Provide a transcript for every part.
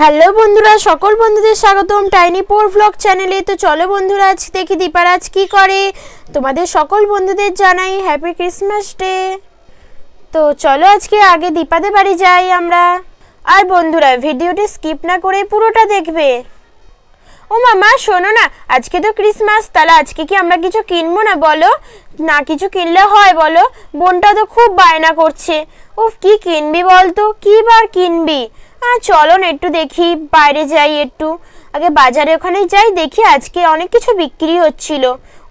Hello বন্ধুরা, সকল বন্ধুদের স্বাগতম টাইনি পোর ভ্লগ চ্যানেলে তো চলো বন্ধুরা, আজ দেখি দীপারাজ কি করে। তোমাদের সকল বন্ধুদের জানাই হ্যাপি ক্রিসমাস ডে তো চলো আজকে আগে দীপাদের বাড়ি যাই আমরা। আর বন্ধুরা, ভিডিওটি স্কিপ না করে পুরোটা দেখবে। ও মামা, শোনো না, আজকে তো ক্রিসমাস তাহলে আজকে কি আমরা কিছু কিনবো না বলো? না কিছু কিনলে হয় বলো? বোনটা তো খুব বায়না করছে। উফ, কি কিনবি বলতো? কি বার কিনবি? আহ চলো না একটু দেখি, বাইরে যাই একটু। আগে বাজারে ওখানে যাই, দেখি আজকে অনেক কিছু বিক্রি হচ্ছিল।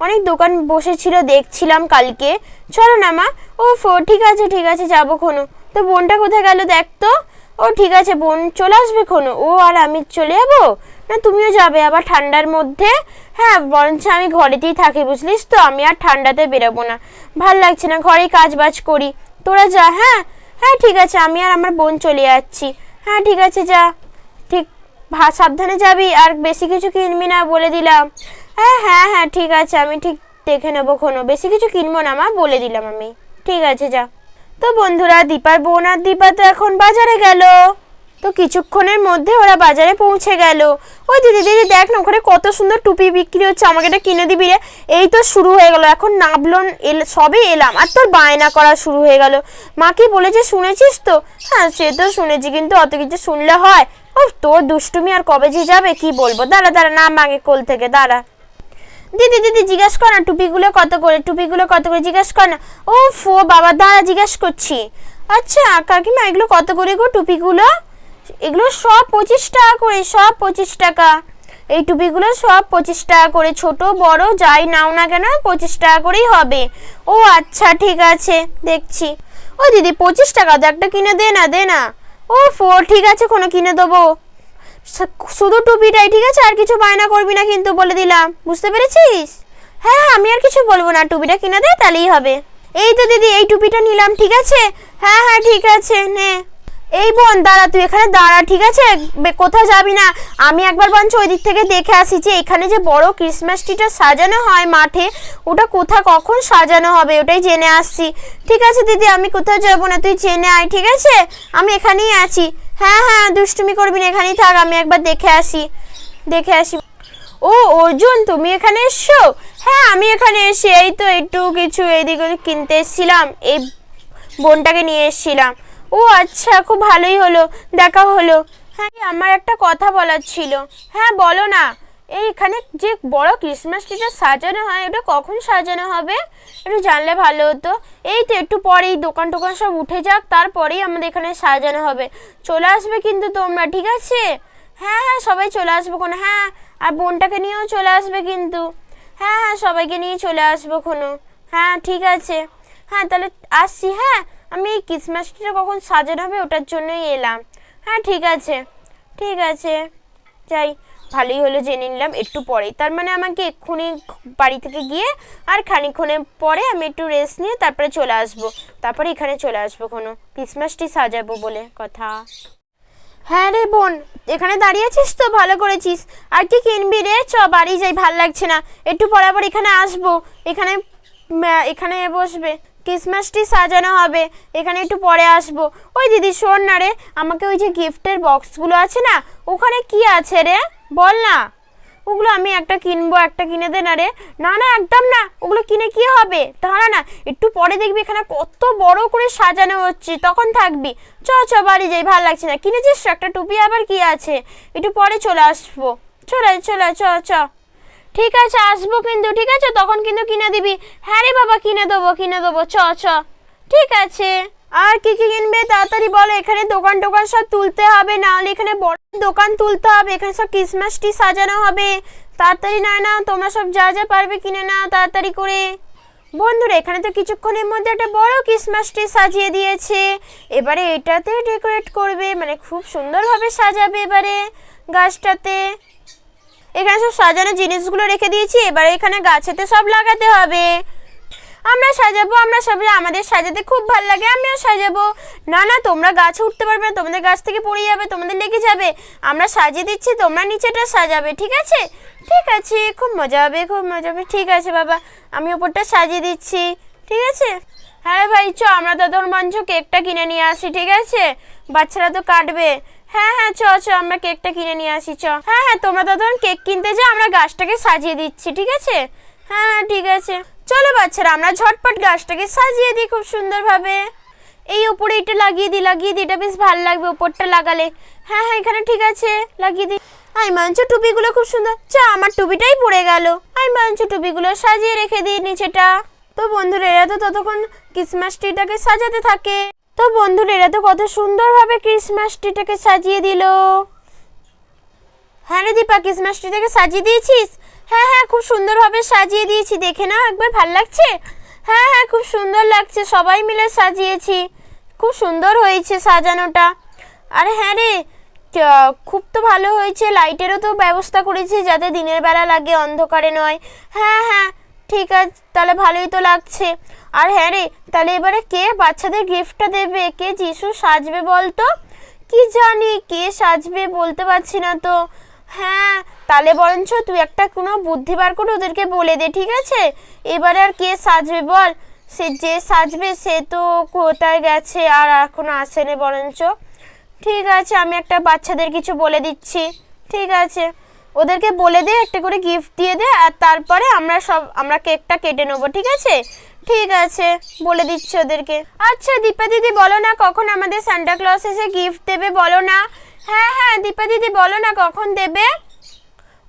অনেক দোকান বসেছিল, দেখছিলাম কালকে। চলো না মা। ও ফো ঠিক আছে ঠিক আছে, যাব কোনো তো বোনটা কোথায় গেল দেখ তো। ও, ঠিক আছে, বোন চলে আসবে কোনো ও আর আমি চলে যাব? না, তুমিও যাবে আবার ঠান্ডার মধ্যে? হ্যাঁ বরঞ্চ আমি ঘরেতেই থাকি, বুঝলিস তো? আমি আর ঠান্ডাতে বেরোবো না। ভালো লাগছে না, ঘরেই কাজ বাজ করি। তোরা যা হ্যাঁ? হ্যাঁ ঠিক আছে, আমি আর আমার বোন চলে যাচ্ছি। হ্যাঁ ঠিক আছে, যা। ঠিক সাবধানে যাবি, আর বেশি কিছু কিনবি না বলে দিলাম। হ্যাঁ হ্যাঁ হ্যাঁ ঠিক আছে, আমি ঠিক দেখে নেব কোনো বেশি কিছু কিনবো না, মা, বলে দিলাম আমি। ঠিক আছে, যা। তো বন্ধুরা, দীপার বোন আর দীপা তো এখন বাজারে গেল। তো কিছুক্ষণের মধ্যে ওরা বাজারে পৌঁছে গেল। ওই দিদি দিদি, দেখ না ওখানে কত সুন্দর টুপি বিক্রি হচ্ছে, আমাকে এটা কিনে দিবি রে। এই তো শুরু হয়ে গেল, এখন নাবলন এল সবে এলাম, আর তোর বায়না করা শুরু হয়ে গেল। মা কি বলেছে, শুনেছিস তো? হ্যাঁ সে তো শুনেছি, কিন্তু অত কিছু শুনলে হয়। ও তোর দুষ্টুমি আর কবে যে যাবে, কি বলব? দাঁড়া দাঁড়া, নাম আগে কোল থেকে, দাঁড়া। দিদি দিদি, জিজ্ঞেস কর না, টুপিগুলো কত করে, টুপিগুলো কত করে, জিজ্ঞেস কর না। ও ফো বাবা, দাঁড়া, জিজ্ঞেস করছি। আচ্ছা কাকিমা, এগুলো কত করে গো, টুপিগুলো? এগুলো সব পঁচিশ টাকা করে সব পঁচিশ টাকা। এই টুপিগুলো সব পঁচিশ টাকা করে ছোট বড় যাই নাও না কেন পঁচিশ টাকা করেই হবে। ও আচ্ছা ঠিক আছে দেখছি। ও দিদি পঁচিশ টাকা তো একটা কিনে দে না দে না। ও ফো ঠিক আছে কোনো কিনে দেবো। শুধু টুপিটাই ঠিক আছে আর কিছু বায়না করবি না কিন্তু বলে দিলাম। বুঝতে পেরেছিস? হ্যাঁ হ্যাঁ, আমি আর কিছু বলব না টুপিটা কিনে দে তাহলেই হবে। এই তো দিদি এই টুপিটা নিলাম ঠিক আছে? হ্যাঁ হ্যাঁ ঠিক আছে নে। এই বোন, দাঁড়া, তুই এখানে দাঁড়া, ঠিক আছে? কোথাও যাবি না? আমি একবার বঞ্চ ওই দিক থেকে দেখে আসি যে এখানে যে বড় ক্রিসমাস ট্রিটা সাজানো হয় মাঠে, ওটা কোথা কখন সাজানো হবে, ওটাই জেনে আসছি। ঠিক আছে, দিদি, আমি কোথাও যাব না, তুই জেনে আয়, ঠিক আছে? আমি এখানেই আছি। হ্যাঁ হ্যাঁ দুষ্টুমি করবি না, এখানেই থাক, আমি একবার দেখে আসি। দেখে আসি। ও, অর্জুন, তুমি এখানে এসছো? হ্যাঁ আমি এখানে এসে এই তো একটু কিছু এইদিক কিনতে এসেছিলাম, এই বোনটাকে নিয়ে এসেছিলাম। ও আচ্ছা খুব ভালোই হলো। দেখা হলো। হ্যাঁ আমার একটা কথা বলার ছিল। হ্যাঁ বলো না। এইখানে যে বড় ক্রিসমাস ট্রিটা সাজানো হয় ওটা কখন সাজানো হবে? একটু জানলে ভালো হতো। এই তো একটু পরেই দোকান টোকান সব উঠে যাক, তারপরেই আমাদের এখানে সাজানো হবে। চলে আসবে কিন্তু তোমরা, ঠিক আছে? হ্যাঁ হ্যাঁ সবাই চলে আসব কোনো হ্যাঁ আর বোনটাকে নিয়েও চলে আসবে কিন্তু। হ্যাঁ হ্যাঁ সবাইকে নিয়ে চলে আসব কোনো। হ্যাঁ ঠিক আছে। হ্যাঁ তাহলে আসছি হ্যাঁ। আমি এই ক্রিসমাস ট্রিটা কখন সাজানো হবে ওটার জন্যই এলাম। হ্যাঁ ঠিক আছে। ঠিক আছে। যাই, ভালোই হলো জেনে নিলাম, একটু পরেই। তার মানে আমাকে এক্ষুনি বাড়ি থেকে গিয়ে আর খানিক্ষণের পরে আমি একটু রেস্ট নিয়ে তারপরে চলে আসব। তারপরে এখানে চলে আসব কোনো ক্রিসমাস ট্রি সাজাবো বলে কথা। হ্যাঁ রে বোন, এখানে দাঁড়িয়ে আছিস তো? ভালো করেছিস। আর কি কিনবি রে? চ, বাড়ি যাই, ভালো লাগছে না। একটু পরে আবার এখানে আসব। এখানে এখানে বসবে। ক্রিসমাস ট্রি সাজানো হবে। এখানে একটু পরে আসব। ওই দিদি, শোন না রে, আমাকে ওই যে গিফটের বক্সগুলো আছে না, ওখানে কি আছে রে? বল না। ওগুলো আমি একটা কিনবো, একটা কিনে দে না রে। না না, একদম না। ওগুলো কিনে কি হবে? দাঁড়া না, একটু পরে দেখবি এখানে কত বড় করে সাজানো হচ্ছে, তখন থাকবি। চ চ, বাড়ি যাই, ভালো লাগছে না। কিনেছিস? একটা টুপি আবার কি আছে? একটু পরে চলে আসব। চলে চলে, চ চ। ঠিক আছে, আসব কিন্তু, ঠিক আছে? তখন কিন্তু কিনে দিবি। হ্যাঁ রে বাবা, কিনে দেবো কিনে দেবো, চ চ। ঠিক আছে। আর কি কি কিনবে তাড়াতাড়ি বলো, এখানে দোকান টোকান সব তুলতে হবে নাহলে এখানে বড় দোকান তুলতে হবে, এখানে সব ক্রিসমাস ট্রি সাজানো হবে। তাড়াতাড়ি না না, তোমরা সব যা যা পারবে কিনে নাও তাড়াতাড়ি করে। বন্ধুরা, এখানে তো কিছুক্ষণের মধ্যে একটা বড় ক্রিসমাস ট্রি সাজিয়ে দিয়েছে। এবারে এটাতে ডেকোরেট করবে মানে খুব সুন্দরভাবে সাজাবে এবারে গাছটাতে। এখানে সব সাজানো জিনিসগুলো রেখে দিয়েছি, এবারে এখানে গাছেতে সব লাগাতে হবে। আমরা সাজাবো, আমরা সবাই আমাদের সাজাতে খুব ভালো লাগে, আমিও সাজাবো। না না, তোমরা গাছে উঠতে পারবে না, তোমাদের গাছ থেকে পড়ে যাবে, তোমাদের লেগে যাবে। আমরা সাজিয়ে দিচ্ছি, তোমরা নিচেটা সাজাবে, ঠিক আছে? ঠিক আছে, খুব মজা হবে, খুব মজা হবে। ঠিক আছে, বাবা, আমি ওপরটা সাজিয়ে দিচ্ছি, ঠিক আছে? হ্যাঁ ভাই, চ, আমরা তো তোর মঞ্চ কেকটা কিনে নিয়ে আসি, ঠিক আছে? বাচ্চারা তো কাটবে। হ্যাঁ হ্যাঁ চ চ, আমরা কেকটা কিনে নিয়ে আসি, চ। হ্যাঁ হ্যাঁ তোমরা তো তখন কেক কিনতে যাও, আমরা গাছটাকে সাজিয়ে দিচ্ছি, ঠিক আছে? হ্যাঁ হ্যাঁ ঠিক আছে। চলো বাচ্চারা, আমরা ঝটপট গাছটাকে সাজিয়ে দিই খুব সুন্দরভাবে। এই উপরে এটা লাগিয়ে দিই লাগিয়ে দিই, এটা বেশ ভালো লাগবে উপরটা লাগালে। হ্যাঁ হ্যাঁ এখানে ঠিক আছে, লাগিয়ে দিই। আই মাঞ্চ টুপিগুলো খুব সুন্দর। চা, আমার টুপিটাই পড়ে গেল। আই মাঞ্চ টুপিগুলো সাজিয়ে রেখে দিই নিচেটা। তো বন্ধুরা, এরা তো ততক্ষণ ক্রিসমাস ট্রিটাকে সাজাতে থাকে। তো বন্ধুরা, এরা তো কত সুন্দরভাবে ক্রিসমাস ট্রিটাকে সাজিয়ে দিল। হ্যাঁ রে দীপা ক্রিসমাস ট্রিটাকে সাজিয়ে দিয়েছিস? হ্যাঁ হ্যাঁ খুব সুন্দরভাবে সাজিয়ে দিয়েছি। দেখে না একবার, ভালো লাগছে? হ্যাঁ হ্যাঁ খুব সুন্দর লাগছে। সবাই মিলে সাজিয়েছি। খুব সুন্দর হয়েছে সাজানোটা। আরে হ্যাঁ রে খুব তো ভালো হয়েছে। লাইটেরও তো ব্যবস্থা করেছি, যাতে দিনের বেলা লাগে, অন্ধকারে নয়। হ্যাঁ হ্যাঁ ঠিক আছে তাহলে ভালোই তো লাগছে। আর হ্যাঁ রে, তাহলে এবারে কে বাচ্চাদের গিফটটা দেবে? কে যিশু সাজবে বলতো? কি জানি, কে সাজবে বলতে পারছি না তো। হ্যাঁ তাহলে বরঞ্চ তুই একটা কোনো বুদ্ধি বার করে ওদেরকে বলে দে, ঠিক আছে? এবারে আর কে সাজবে বল? সে যে সাজবে, সে তো কোথায় গেছে আর এখনও আসেনি বরঞ্চ। ঠিক আছে, আমি একটা বাচ্চাদের কিছু বলে দিচ্ছি। ঠিক আছে। ওদেরকে বলে দে, একটা করে গিফট দিয়ে দে, আর তারপরে আমরা সব, আমরা কেকটা কেটে নেব, ঠিক আছে? ঠিক আছে, বলে দিচ্ছি ওদেরকে। আচ্ছা দীপা দিদি, বলো না কখন আমাদের সান্টা ক্লস এসে গিফট দেবে, বলো না। হ্যাঁ হ্যাঁ দীপা দিদি, বলো না কখন দেবে?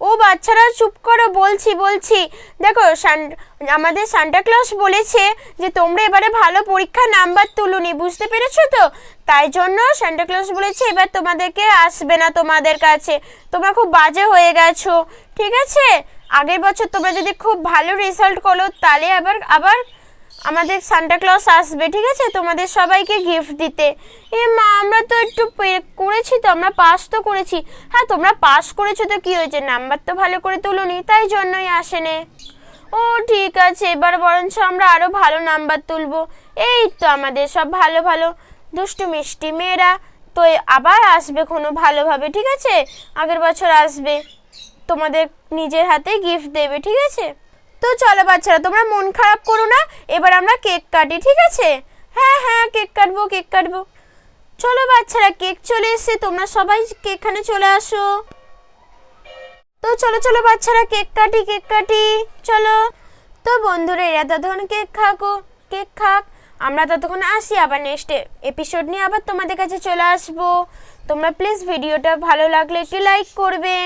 ও বাচ্চারা চুপ করো, বলছি বলছি। দেখো আমাদের সান্টা ক্লজ বলেছে যে তোমরা এবারে ভালো পরীক্ষার নাম্বার তুলুনি বুঝতে পেরেছ তো? তাই জন্য সান্টা ক্লজ বলেছে এবার তোমাদেরকে আসবে না তোমাদের কাছে। তোমরা খুব বাজে হয়ে গেছো, ঠিক আছে? আগের বছর তোমরা যদি খুব ভালো রেজাল্ট করো, তাহলে আবার আবার আমাদের সান্টা ক্লজ আসবে, ঠিক আছে? তোমাদের সবাইকে গিফট দিতে। এ মা, আমরা তো একটু করেছি তো, আমরা পাস তো করেছি। হ্যাঁ তোমরা পাস করেছ তো কি হয়েছে? নাম্বার তো ভালো করে তুলোনি, তাই জন্যই আসেনে। ও, ঠিক আছে, এবার বরঞ্চ আমরা আরও ভালো নাম্বার তুলবো। এই তো আমাদের সব ভালো ভালো। দুষ্টু মিষ্টি মেয়েরা তো আবার আসবে কোনো ভালোভাবে, ঠিক আছে? আগের বছর আসবে। তোমাদের নিজের হাতে গিফট দেবে, ঠিক আছে? তো চলো বাচ্চারা, তোমরা মন খারাপ করো না। এবার আমরা কেক কাটি, ঠিক আছে? হ্যাঁ হ্যাঁ কেক কাটবো কেক কাটবো। চলো বাচ্চারা, কেক চলে এসে তোমরা সবাই এখানে চলে আসো। তো চলো চলো বাচ্চারা, কেক কাটি কেক কাটি। চলো। তো বন্ধুরা, এরা ততক্ষণ কেক খাকো, কেক খাক। আমরা ততক্ষণ আসি আবার নেক্সট এপিসোড নিয়ে আবার তোমাদের কাছে চলে আসব। তোমরা প্লিজ ভিডিওটা ভালো লাগলে একটি লাইক করবে।